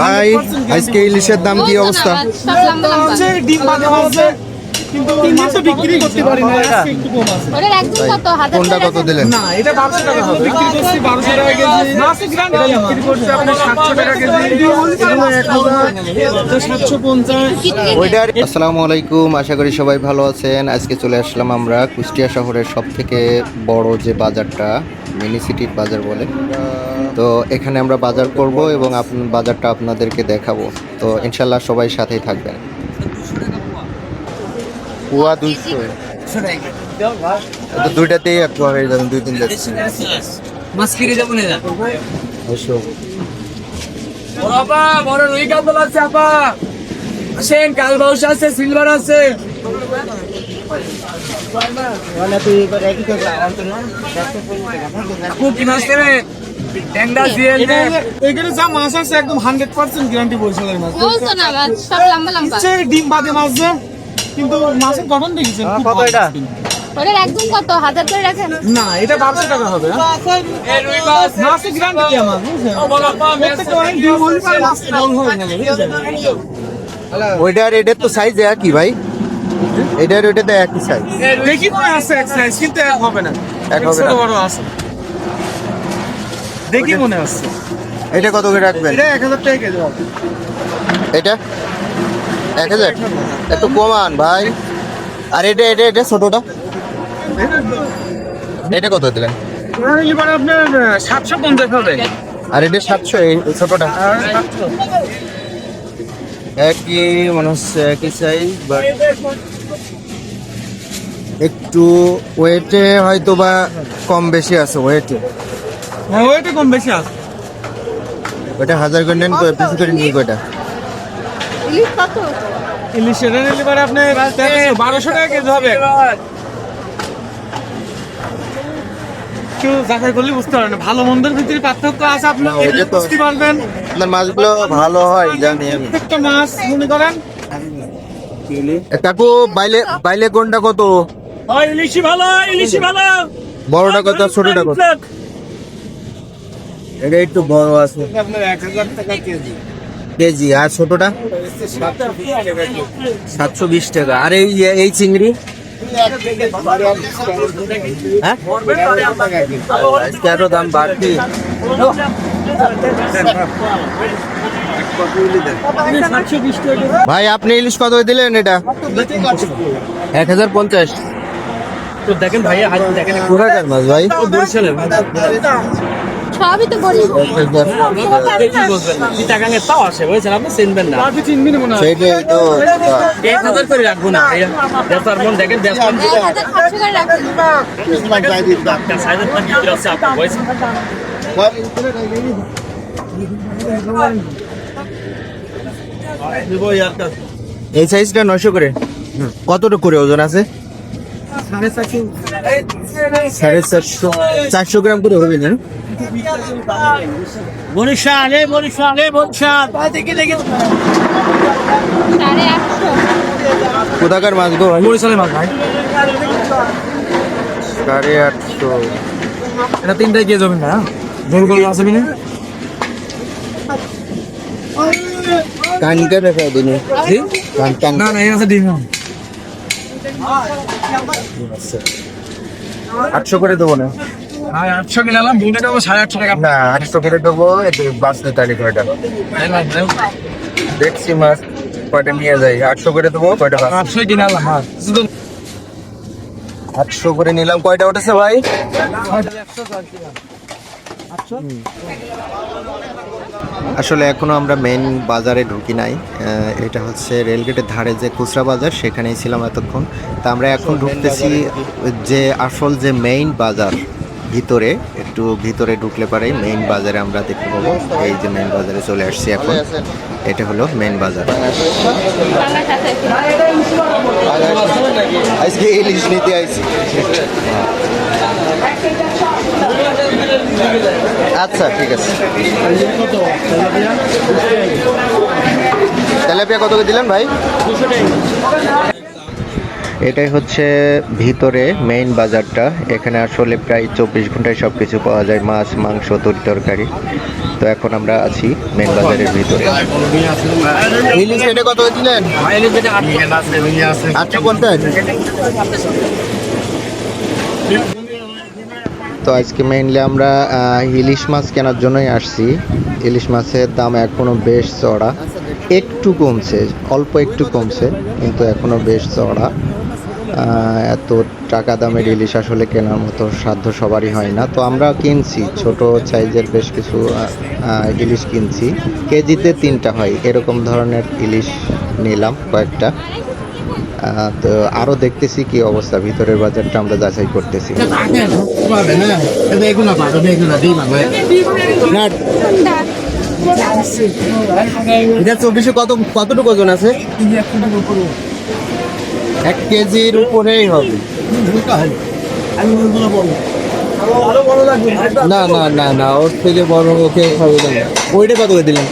ভাই আজকে ইলিশের দাম কি অবস্থা? সব লম্বা লম্বা হচ্ছে ডিম বাদে আছে কিন্তু মাছ তো বিক্রি করতে পারি না আজকে একটু কম আছে। ওটার একদম কত হাজার কোনটা কত দিলেন? আসসালামু আলাইকুম আশা করি সবাই ভালো আছেন। আজকে চলে আসলাম আমরা কুষ্টিয়া শহরের সব থেকে বড় যে বাজারটা মিনি সিটির বাজার বলে। তো এখানে আমরা বাজার করব এবং বাজারটা আপনাদেরকে দেখাবো। তো ইনশাল্লাহ সবাই সাথেই থাকবেন। পুয়া দুইশো। তো দুইটাতেই একটু হয়ে যাবেন দুই তিন যাব। বড় রুই কাতল আছে আপা। আসেন কাল বাউস আছে সিলভার আছে। কি মাছ এখানে যা আছে একদম হান্ড্রেড পার্সেন্ট গ্যারান্টি বরিশালের মাছ। ডিম বাদে মাছ যে কিন্তু মাছের গঠন দেখেছেন খুব ভালো ওটার একদম কত হাজার করে রাখেন? না এটা বারোশো টাকা হবে হ্যাঁ? মাছের আমার? ওইটার এটার তো সাইজ একই ভাই। এটার ওইটাতে একই সাইজ দেখি মনে আছে এক সাইজ কিন্তু এক হবে না। এক হবে না। বড় আছে। দেখি মনে আছে এটা কত করে রাখবেন? এটা এক হাজার টাকা কেজি এটা? এক হাজার? একটু কমান ভাই। আর এটা এটা এটা ছোটটা? এটা কত দিলেন? এবার আপনার সাতশো পঞ্চাশ হবে। আর এটা সাতশো এই এই ছোটটা একই মনে হচ্ছে একই সাইজ বাট একটু ওয়েটে হয়তো বা কম বেশি আছে ওয়েটে হ্যাঁ ওয়েটে কম বেশি আছে। ওটা হাজার করে নেন পিস করে নিয়ে কয়টা ইলিশ কত ইলিশ এটা নিলে পরে আপনার বারোশো টাকা কেজি হবে। কেউ যাচাই করলে বুঝতে পারেন ভালো মন্দের ভিতরে পার্থক্য আছে আপনি বুঝতে পারবেন। আপনার মাছগুলো ভালো হয় জানি আমি। প্রত্যেকটা মাছ মনে করেন। কাকু বাইলে বাইলে কোনটা কত? ইলিশি ভালো ইলিশি ভালো। বড়টা কত ছোটটা কত? এটা একটু বড় আছে। আপনার এক হাজার টাকা কেজি। কেজি আর ছোটটা? সাতশো বিশ টাকা। আর এই এই চিংড়ি? দাম বাড়তি। ভাই আপনি ইলিশ কত দিলেন এটা? এক হাজার পঞ্চাশ। তো দেখেন হাত দেখেন কোথাকার মাছ ভাই? সবই তো তাও আসে বুঝছেন আপনি চিনবেন না। আপনি চিনবেন মনে হয়। সেইটাই তো। এক হাজার করে রাখব না। মন দেখেন এই সাইজটা নয়শো করে। কতটা করে ওজন আছে? সাড়ে চারশো। চারশো গ্রাম করে হবে না? বরিশাল এ বরিশাল এ বরিশাল কোথাকার মাছ গো ভাই? বরিশালের মাছ ভাই। সাড়ে আটশো। এটা তিনটাই গিয়ে যাবেন না? করে আসবি না? কানকে দেখা দিন। কান কান না না এই আছে ডিম। আটশো করে দেবো না। হ্যাঁ আটশো কিনালাম সাড়ে আটশো টাকা। না আটশো করে দেবো বাঁচতে কয়টা? দেখছি মাছ কয়টা নিয়ে যাই। আটশো করে দেবো কয়টা আটশো কিনালাম আটশো করে নিলাম কয়টা উঠেছে ভাই? আসলে এখনও আমরা মেন বাজারে ঢুকি নাই। এটা হচ্ছে রেলগেটের ধারে যে খুচরা বাজার সেখানেই ছিলাম এতক্ষণ। তা আমরা এখন ঢুকতেছি যে আসল যে মেইন বাজার ভিতরে, একটু ভিতরে ঢুকলে পারে মেইন বাজারে আমরা দেখতে পাবো। এই যে মেইন বাজারে চলে আসছি এখন। এটা হলো মেইন বাজার। আজকে ইলিশ নিতে আইছি। আচ্ছা ঠিক আছে। তেলাপিয়া কত দিলেন ভাই? এটাই হচ্ছে ভিতরে মেইন বাজারটা। এখানে আসলে প্রায় চব্বিশ ঘন্টায় সব কিছু পাওয়া যায় মাছ মাংস তরি তরকারি। তো এখন আমরা আছি মেন বাজারের ভিতরে। ইলিশ এটা কত দিলেন আটশো পঞ্চাশ তো আজকে মেইনলি আমরা ইলিশ মাছ কেনার জন্যই আসছি। ইলিশ মাছের দাম এখনও বেশ চড়া একটু কমছে অল্প একটু কমছে কিন্তু এখনও বেশ চড়া এত টাকা দামের ইলিশ আসলে কেনার মতো সাধ্য সবারই হয় না। তো আমরা কিনছি, ছোট সাইজের বেশ কিছু ইলিশ কিনছি। কেজিতে তিনটা হয়, এরকম ধরনের ইলিশ নিলাম কয়েকটা। তো আরও দেখতেছি কি অবস্থা, ভিতরের বাজারটা আমরা যাচাই করতেছি। চব্বিশে কত, কতটুকু ওজন আছে? এক কেজির উপরেই হবে। না না না না, ওর থেকে বড় ওকে হবে না। ওইটা কত করে দিলেন?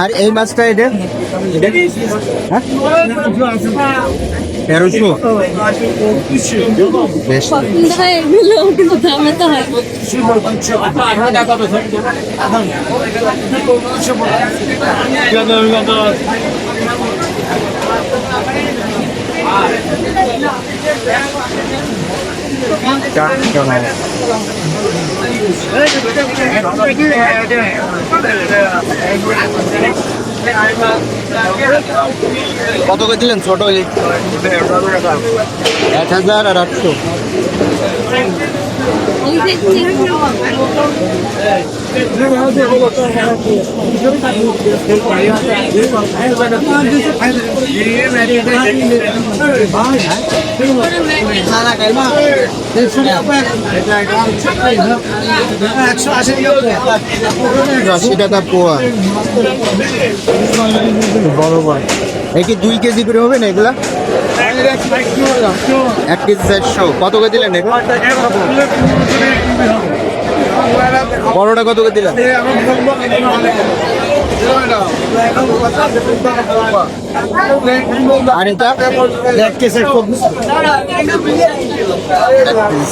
আর এই মাছটা এটা? তেরোশো বেশ কত করে দিলেন ছোট এক হাজার আর আটশো। আশি টাকা পোয়া বড় বড় এই কি দুই কেজি করে হবে না এগুলা? এক কেজি চারশো। কত করে দিলেন বড়টা কত করে দিলেন? এক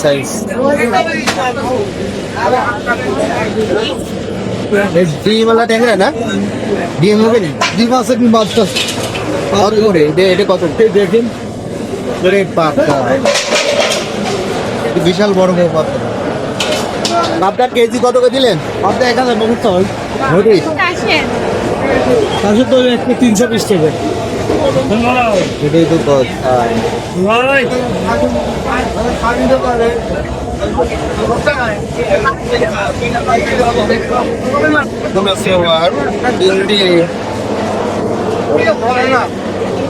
সাইজ ডিমওয়ালা ট্যাংরা না? ডিম হবে না? ডিম আছে মাছটা কত করে এটা এটা কত? দেখেন রে পাপটা এটা বিশাল বড় বড় কেজি কত করে দিলেন? পাপটা এক হাজার নব্বই তাহলে তো একটু তিনশো বিশ টাকা। এটাই তো কথা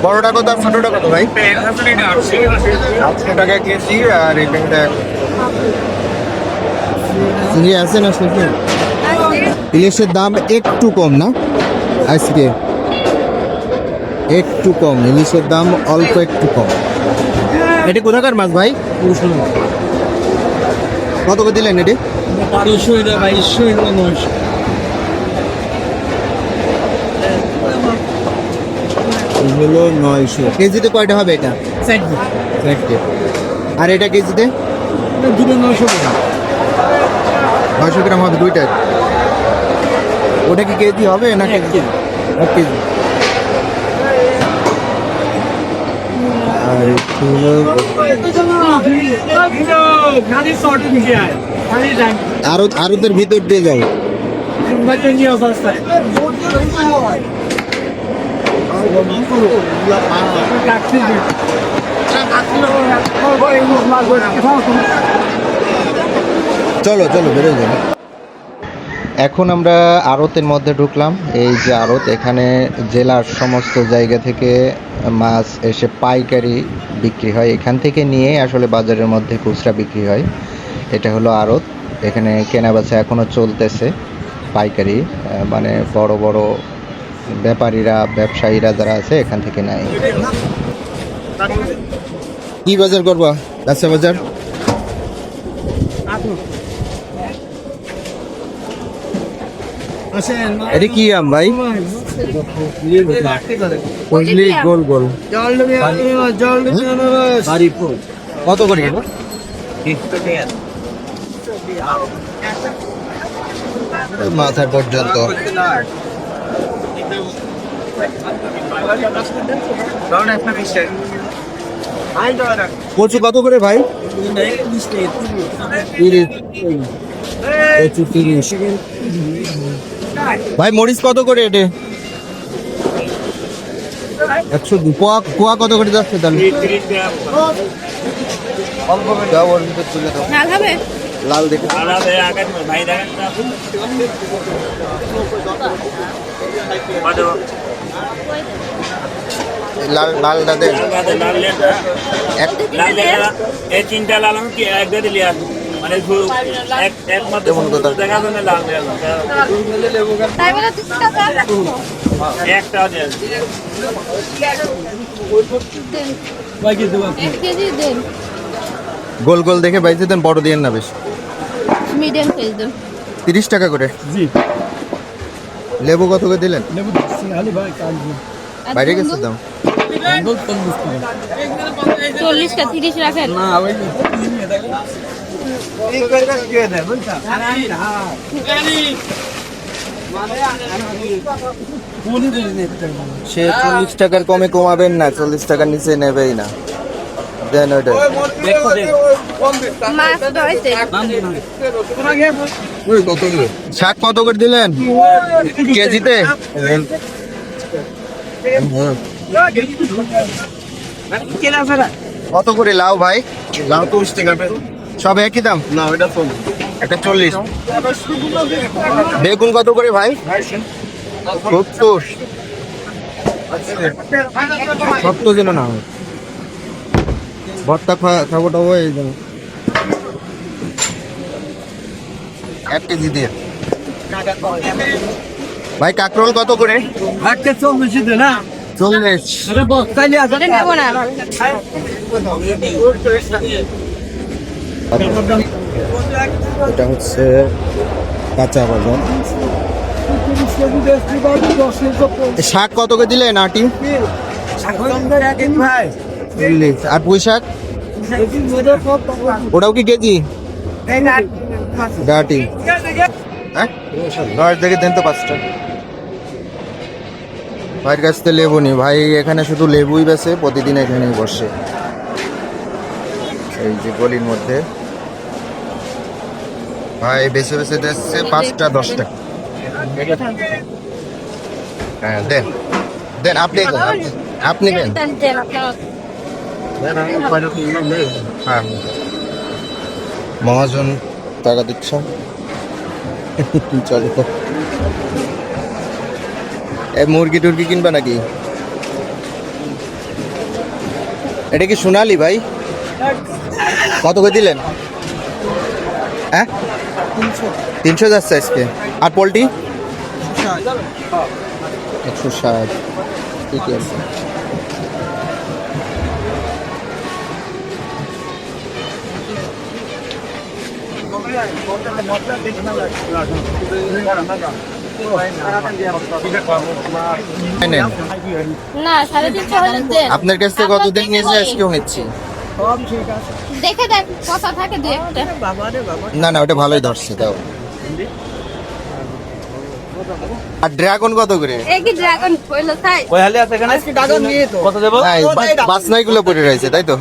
বড়টা কত আর ছোটটা কত ভাই? আটশো টাকা কেজি আর এখানটা চিংড়ি আছে না শুধু? ইলিশের দাম একটু কম না? আজকে একটু কম ইলিশের দাম অল্প একটু কম। এটি কোথাকার মাছ ভাই? কত করে দিলেন এটি? বারোশো বাইশশো এগুলো এগুলো নয়শো। কেজিতে কয়টা হবে এটা? চারটে আর এটা কেজিতে? দুটো নয়শো টাকা নয়শো গ্রাম হবে দুইটা? ওটা কি কেজি হবে না কেজি? এক কেজি। আর একটু হলো- খালি শর্ট দিকে আয় খালি যাই আরও আরোদের ভিতর দিয়ে যাও। অবস্থায় চলো চলো বেরো যাও এখন আমরা আড়তের মধ্যে ঢুকলাম। এই যে আড়ত, এখানে জেলার সমস্ত জায়গা থেকে মাছ এসে পাইকারি বিক্রি হয়। এখান থেকে নিয়ে আসলে বাজারের মধ্যে খুচরা বিক্রি হয়। এটা হলো আড়ত। এখানে কেনা বেচা এখনও চলতেছে পাইকারি মানে বড় বড় ব্যাপারীরা ব্যবসায়ীরা যারা আছে এখান থেকে নেয়। কি বাজার করবা? রাস্তা বাজার? আসেন এটা কি আম ভাই? বুঝলি গোল গোল। কত করে মাথার পর্যন্ত। কচু কত করে ভাই? ভাই, মরিচ কত করে এটা? একশো পোয়া পোয়া কত করে যাচ্ছে তাহলে? লাল হবে লাল দেখে লাল লালটা এই তিনটা লাল আমি এক মানে এক একমাত্র দেখা লাল একটা দেন। গোল গোল দেখে বাইতে দেন বড় দিয়ে না বেশ। মিডিয়াম সাইজ দেন। তিরিশ টাকা করে? জি। লেবু কত করে দিলেন? লেবু দিচ্ছি আলি ভাই আর বাইরে গেছে? দাম? চল্লিশটা তিরিশ রাখেন। না ওই সে চল্লিশ টাকার কমে কমাবেন না চল্লিশ টাকার নিচে নেবেই না। দেন ওইটা শাক কত করে দিলেন? কেজিতে? কত করে লাউ ভাই? লাউ তো সব একই দাম? না ওইটা একটা চল্লিশ। বেগুন কত করে ভাই? সত্তর। সত্তর যেন না হয়। ভর্তা খাব টাবো এই জন্য। এক কেজি দিয়ে। ভাই কাকরোল কত করে? একটা চল্লিশ দে না? চল্লিশ। এটা হচ্ছে কাঁচা বাজার। শাক কত করে দিলেন আটি চল্লিশ আর পুঁই শাক? ওটাও কি কেজি? ডাটি হ্যাঁ? দশ থেকে দেন তো পাঁচটা। ভাইয়ের কাছ থেকে লেবু নি। ভাই এখানে শুধু লেবুই বেছে, প্রতিদিন এখানেই বসে। এই যে গলির মধ্যে। ভাই বেছে বেছে দিচ্ছে পাঁচটা, দশটা। হ্যাঁ দেন। দেন, আপনি আপনি- দেন। হ্যাঁ। মহাজন টাকা দিচ্ছ? চলো। এ মুরগি টুরগি কিনবা নাকি? এটা কি সোনালি ভাই? কত করে দিলেন? হ্যাঁ? তিনশো যাচ্ছে আজকে। আর পোলট্রি? একশো ষাট। ঠিকই আছে। না সাড়ে তিনশো হলে দেন। আপনার কাছ থেকে কত দিন নিয়েছে আজকেও নিচ্ছি। দেখে দেন কথা থাকে একটা। না না ওটা ভালোই ধরছে তাও আর ড্রাগন কত করে? কি ড্রাগন হইল তাই? ওই হালে আছে এখানে? আজকে ডাগন নিয়ে তো। কত দেবো পড়ে রয়েছে তাই তো?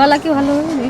গলা কি ভালো হবে